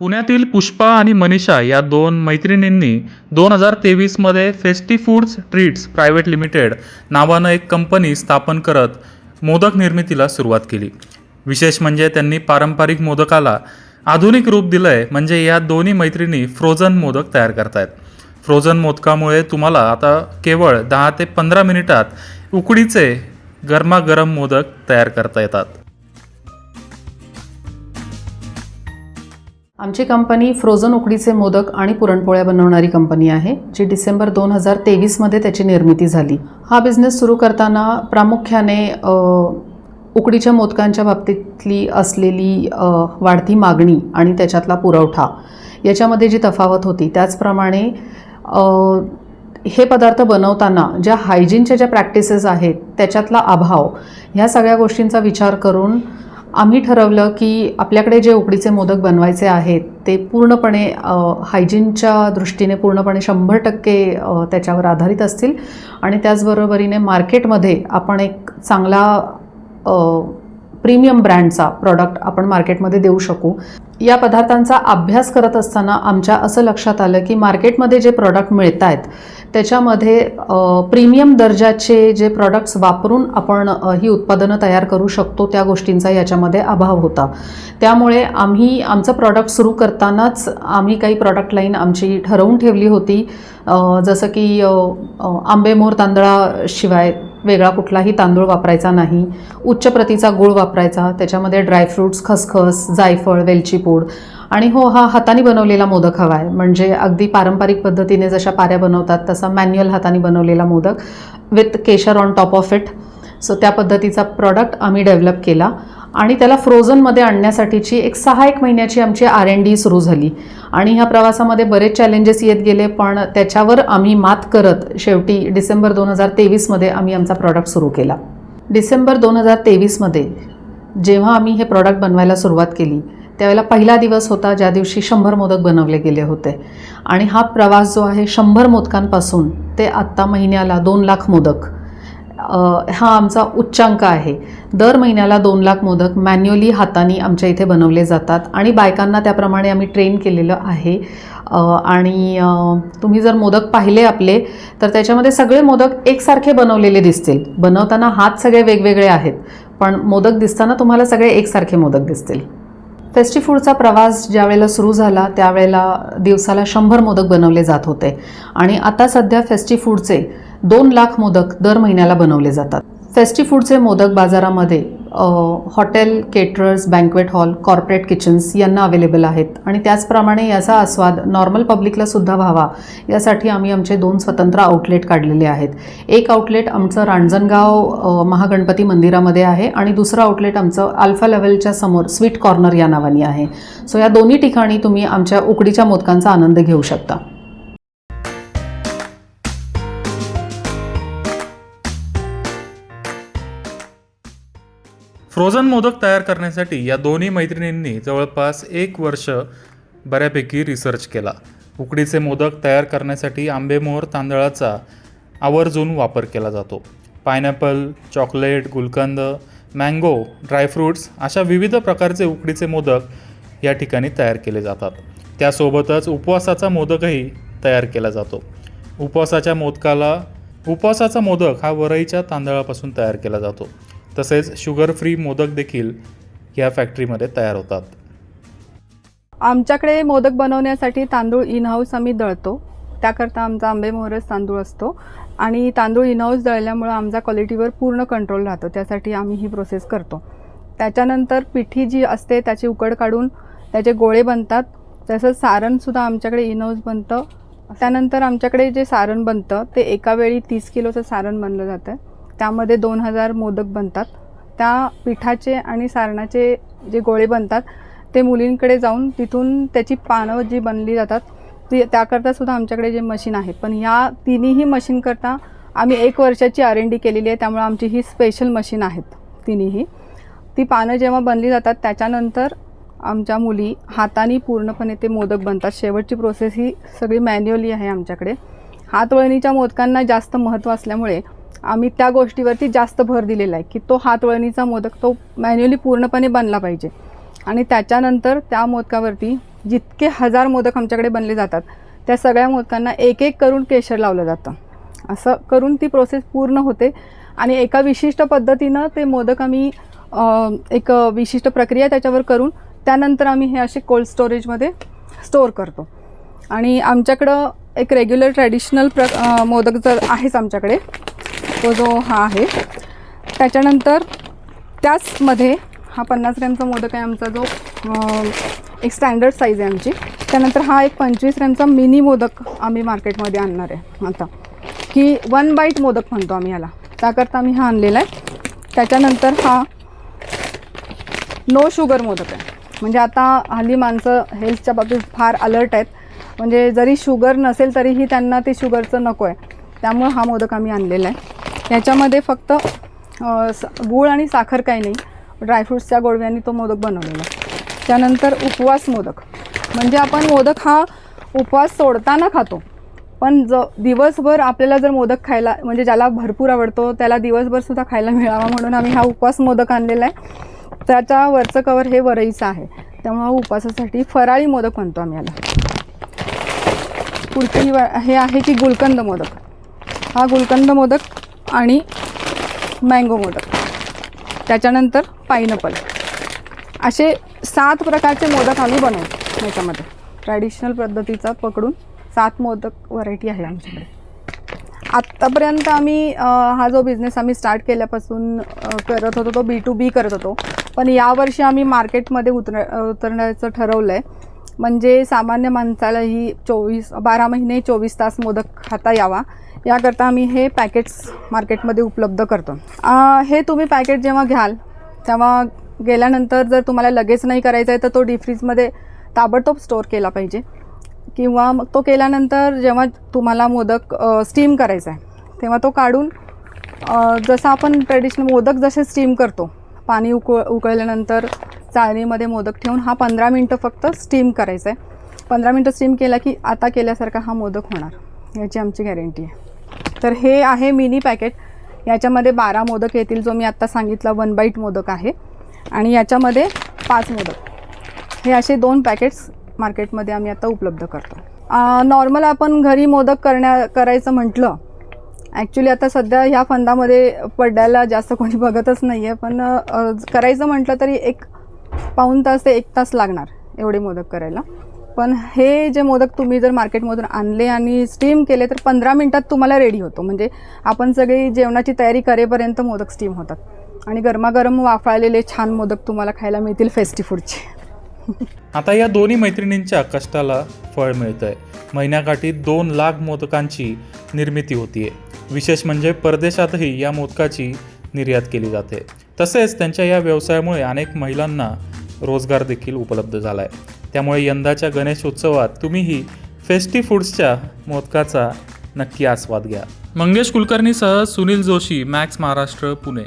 पुण्यातील पुष्पा आणि मनीषा या दोन मैत्रिणींनी दोन हजार तेवीसमध्ये Festy foods treats private limited नावानं एक कंपनी स्थापन करत मोदक निर्मितीला सुरुवात केली. विशेष म्हणजे त्यांनी पारंपरिक मोदकाला आधुनिक रूप दिलं आहे म्हणजे या दोन्ही मैत्रिणी फ्रोझन मोदक तयार करतायत. फ्रोझन मोदकामुळे तुम्हाला आता केवळ दहा ते पंधरा मिनिटात उकडीचे गरमागरम मोदक तयार करता येतात. आमची कंपनी फ्रोझन उकडीचे मोदक आणि पुरणपोळ्या बनवणारी कंपनी आहे जी डिसेंबर दोन हजार तेवीसमध्ये त्याची निर्मिती झाली. हा बिझनेस सुरू करताना प्रामुख्याने उकडीच्या मोदकांच्या बाबतीतली असलेली वाढती मागणी आणि त्याच्यातला पुरवठा याच्यामध्ये जी तफावत होती त्याचप्रमाणे हे पदार्थ बनवताना ज्या हायजीनच्या ज्या प्रॅक्टिसेस आहेत त्याच्यातला अभाव ह्या सगळ्या गोष्टींचा विचार करून आम्ही ठरवलं की आपल्याकडे जे उकडीचे मोदक बनवायचे आहेत ते पूर्णपणे हायजीनच्या दृष्टीने पूर्णपणे शंभर टक्के त्याच्यावर आधारित असतील. आणि त्याचबरोबरीने मार्केटमध्ये आपण एक चांगला प्रीमियम ब्रँडचा प्रॉडक्ट आपण मार्केटमध्ये देऊ शकू. या पदार्थांचा अभ्यास करत असताना आमच्या असं लक्षात आलं की मार्केटमध्ये जे प्रॉडक्ट मिळत आहेत त्याच्यामध्ये प्रीमियम दर्जाचे जे प्रॉडक्ट्स वापरून आपण ही उत्पादनं तयार करू शकतो त्या गोष्टींचा याच्यामध्ये अभाव होता. त्यामुळे आम्ही आमचं प्रॉडक्ट सुरू करतानाच आम्ही काही प्रॉडक्ट लाईन आमची ठरवून ठेवली होती. जसं की आंबेमोर तांदळाशिवाय वेगळा कुठलाही तांदूळ वापरायचा नाही. उच्च प्रतीचा गूळ वापरायचा. त्याच्यामध्ये ड्रायफ्रूट्स खसखस जायफळ वेलची पूड. आणि हो हा हाताने बनवलेला मोदक हवा आहे. म्हणजे अगदी पारंपरिक पद्धतीने जशा पाऱ्या बनवतात तसा मॅन्युअल हाताने बनवलेला modak with kesar on top of it so त्या पद्धतीचा प्रॉडक्ट आम्ही डेव्हलप केला. आणि त्याला फ्रोझनमध्ये आणण्यासाठीची एक सहा एक महिन्याची आमची आर एन डी सुरू झाली. आणि ह्या प्रवासामध्ये बरेच चॅलेंजेस येत गेले पण त्याच्यावर आम्ही मात करत शेवटी डिसेंबर दोन हजार तेवीसमध्ये आम्ही आमचा प्रॉडक्ट सुरू केला. डिसेंबर दोन हजार तेवीसमध्ये जेव्हा आम्ही हे प्रॉडक्ट बनवायला सुरुवात केली त्यावेळेला पहिला दिवस होता ज्या दिवशी शंभर मोदक बनवले गेले होते. आणि हा प्रवास जो आहे शंभर मोदकांपासून ते आत्ता महिन्याला दोन लाख मोदक. हा आमचा उच्चांक आहे. दर महिन्याला दोन लाख मोदक मॅन्युअली हाताने आमच्या इथे बनवले जातात आणि बायकांना त्याप्रमाणे आम्ही ट्रेन केलेलं आहे. आणि तुम्ही जर मोदक पाहिले आपले तर त्याच्यामध्ये सगळे मोदक एकसारखे बनवलेले दिसतील. बनवताना हात सगळे वेगवेगळे आहेत पण मोदक दिसताना तुम्हाला सगळे एकसारखे मोदक दिसतील. फेस्टी फूडचा प्रवास ज्या वेळेला सुरू झाला त्यावेळेला दिवसाला शंभर मोदक बनवले जात होते. आणि आता सध्या फेस्टी फूडचे दोन लाख मोदक दर महिन्याला बनवले जातात. फेस्टी फूडचे मोदक बाजारामध्ये hotel caterers banquet hall corporate kitchens यांना अवेलेबल आहेत. आणि त्याचप्रमाणे याचा आस्वाद नॉर्मल पब्लिकला सुद्धा व्हावा यासाठी आम्ही आमचे दोन स्वतंत्र आउटलेट काढलेले आहेत. एक आउटलेट आमचं रांजणगाव महागणपती मंदिरामध्ये आहे आणि दुसरं आउटलेट आमचं अल्फा लेवलच्या समोर स्वीट कॉर्नर या नावाने आहे. सो या दोन्ही ठिकाणी तुम्ही आमच्या उकडीच्या मोदकांचा आनंद घेऊ शकता. फ्रोझन मोदक तयार करण्यासाठी या दोन्ही मैत्रिणींनी जवळपास एक वर्ष बऱ्यापैकी रिसर्च केला. उकडीचे मोदक तयार करण्यासाठी आंबेमोहर तांदळाचा आवर्जून वापर केला जातो. Pineapple chocolate gulkand mango dry fruits अशा विविध प्रकारचे उकडीचे मोदक या ठिकाणी तयार केले जातात. त्यासोबतच उपवासाचा मोदकही तयार केला जातो. उपवासाच्या मोदकाला उपवासाचा मोदक हा वरईच्या तांदळापासून तयार केला जातो. तसेच शुगर फ्री मोदक देखील या फॅक्टरीमध्ये तयार होतात. आमच्याकडे मोदक बनवण्यासाठी तांदूळ इन हाऊस आम्ही दळतो. त्याकरता आमचा आंबेमोहरच तांदूळ असतो. आणि तांदूळ इन हाऊस दळल्यामुळं आमचा क्वालिटीवर पूर्ण कंट्रोल राहतो. त्यासाठी आम्ही ही प्रोसेस करतो. त्याच्यानंतर पिठी जी असते त्याची उकड काढून त्याचे गोळे बनतात. तसंच सारणसुद्धा आमच्याकडे इन हाऊस बनतं. त्यानंतर आमच्याकडे जे सारण बनतं ते एका वेळी तीस किलोचं सारण बनलं जातं. त्यामध्ये दोन हजार मोदक बनतात. त्या पिठाचे आणि सारणाचे जे गोळे बनतात ते मुलींकडे जाऊन तिथून त्याची पानं जी बनली जातात ती त्याकरता सुद्धा आमच्याकडे जे मशीन आहे. पण ह्या तिन्हीही मशीनकरता आम्ही एक वर्षाची आर एन डी केलेली आहे त्यामुळे आमची ही स्पेशल मशीन आहेत तिन्हीही. ती पानं जेव्हा बनली जातात त्याच्यानंतर आमच्या मुली हाताने पूर्णपणे ते मोदक बनतात. शेवटची प्रोसेस ही सगळी मॅन्युअली आहे आमच्याकडे. हातवळणीच्या मोदकांना जास्त महत्त्व असल्यामुळे आम्ही त्या गोष्टीवरती जास्त भर दिलेला आहे की तो हातवळणीचा मोदक तो मॅन्युअली पूर्णपणे बनला पाहिजे. आणि त्याच्यानंतर त्या मोदकावरती जितके हजार मोदक आमच्याकडे बनले जातात त्या सगळ्या मोदकांना एक एक करून केशर लावलं जातं. असं करून ती प्रोसेस पूर्ण होते. आणि एका विशिष्ट पद्धतीनं ते मोदक आम्ही एक विशिष्ट प्रक्रिया त्याच्यावर करून त्यानंतर आम्ही हे असे कोल्ड स्टोरेजमध्ये स्टोअर करतो. आणि आमच्याकडं एक रेग्युलर ट्रॅडिशनल प्र मोदक जर आहेच आमच्याकडे तो जो हा आहे त्याच्यानंतर त्याचमध्ये हा पन्नास ग्रॅमचा मोदक आहे आमचा जो एक स्टँडर्ड साईज आहे आमची. त्यानंतर हा एक पंचवीस ग्रॅमचा मिनी मोदक आम्ही मार्केटमध्ये आणणार आहे. आता की वन बाईट मोदक म्हणतो आम्ही याला. त्याकरता आम्ही हा आणलेला आहे. त्याच्यानंतर हा नो शुगर मोदक आहे. म्हणजे आता हल्ली माणसं हेल्थच्या बाबतीत फार अलर्ट आहेत. म्हणजे जरी शुगर नसेल तरीही त्यांना ते शुगरचं नको आहे. त्यामुळं हा मोदक आम्ही आणलेला आहे. याच्यामध्ये फक्त स गूळ आणि साखर काही नाही. ड्रायफ्रूट्सच्या गोडव्याने तो मोदक बनवलेला. त्यानंतर उपवास मोदक. म्हणजे आपण मोदक हा उपवास सोडताना खातो. पण ज दिवसभर आपल्याला जर मोदक खायला म्हणजे ज्याला भरपूर आवडतो त्याला दिवसभरसुद्धा खायला मिळावा म्हणून आम्ही हा उपवास मोदक आणलेला आहे. त्याच्या वरचं कवर हे वरईचं आहे. त्यामुळं उपवासासाठी फराळी मोदक म्हणतो आम्ही याला. पुढची हे आहे की गुलकंद मोदक. हा गुलकंद मोदक आणि मँगो मोदक त्याच्यानंतर पायनॅपल असे सात प्रकारचे मोदक आम्ही बनवतो याच्यामध्ये. ट्रॅडिशनल पद्धतीचा पकडून सात मोदक व्हरायटी आहे आमच्याकडे. आत्तापर्यंत आम्ही हा जो बिझनेस आम्ही स्टार्ट केल्यापासून करत होतो तो बी टू बी करत होतो. पण यावर्षी आम्ही मार्केटमध्ये उतर उतरण्याचं ठरवलं आहे म्हणजे सामान्य माणसालाही चोवीस बारा महिने चोवीस तास मोदक खाता यावा. याकरता आम्ही हे पॅकेट्स मार्केटमध्ये उपलब्ध करतो. हे तुम्ही पॅकेट जेव्हा घ्याल तेव्हा गेल्यानंतर जर तुम्हाला लगेच नाही करायचं आहे तर तो डीफ्रीजमध्ये ताबडतोब स्टोअर केला पाहिजे. किंवा मग तो केल्यानंतर जेव्हा तुम्हाला मोदक स्टीम करायचा आहे तेव्हा तो काढून जसं आपण ट्रेडिशनल मोदक जसे स्टीम करतो पाणी उकळ उकळल्यानंतर चाळणीमध्ये मोदक ठेवून हा पंधरा मिनटं फक्त स्टीम करायचा आहे. पंधरा मिनटं स्टीम केला की आता केल्यासारखा हा मोदक होणार. याची आमची गॅरंटी आहे. तर हे आहे मिनी पॅकेट. याच्यामध्ये बारा मोदक येतील जो मी आत्ता सांगितला वन बाईट मोदक आहे. आणि याच्यामध्ये पाच मोदक. हे असे दोन पॅकेट्स मार्केटमध्ये आम्ही आता उपलब्ध करतो. नॉर्मल आपण घरी मोदक करण्या करायचं म्हटलं ॲक्च्युली आता सध्या ह्या फंदामध्ये पडायला जास्त कोणी बघतच नाही आहे पण करायचं म्हटलं तरी एक पाऊण तास ते एक तास लागणार एवढे मोदक करायला. पण हे जे मोदक तुम्ही जर मार्केटमधून आणले आणि स्टीम केले तर पंधरा मिनटात तुम्हाला रेडी होतो. म्हणजे आपण सगळी जेवणाची तयारी करेपर्यंत मोदक स्टीम होतात. आणि गरमागरम वाफाळलेले छान मोदक तुम्हाला खायला मिळतील फेस्टी फूडचे आता या दोन्ही मैत्रिणींच्या कष्टाला फळ मिळतंय. महिन्याकाठी दोन लाख मोदकांची निर्मिती होतीये. विशेष म्हणजे परदेशातही या मोदकाची निर्यात केली जाते. तसेच त्यांच्या या व्यवसायामुळे अनेक महिलांना रोजगार देखील उपलब्ध झाला आहे त्यामुळे यंदाच्या गणेशोत्सवात तुम्हीही फेस्टी फूड्सच्या मोदकाचा नक्की आस्वाद घ्या. मंगेश कुलकर्णीसह सुनील जोशी मॅक्स महाराष्ट्र पुणे.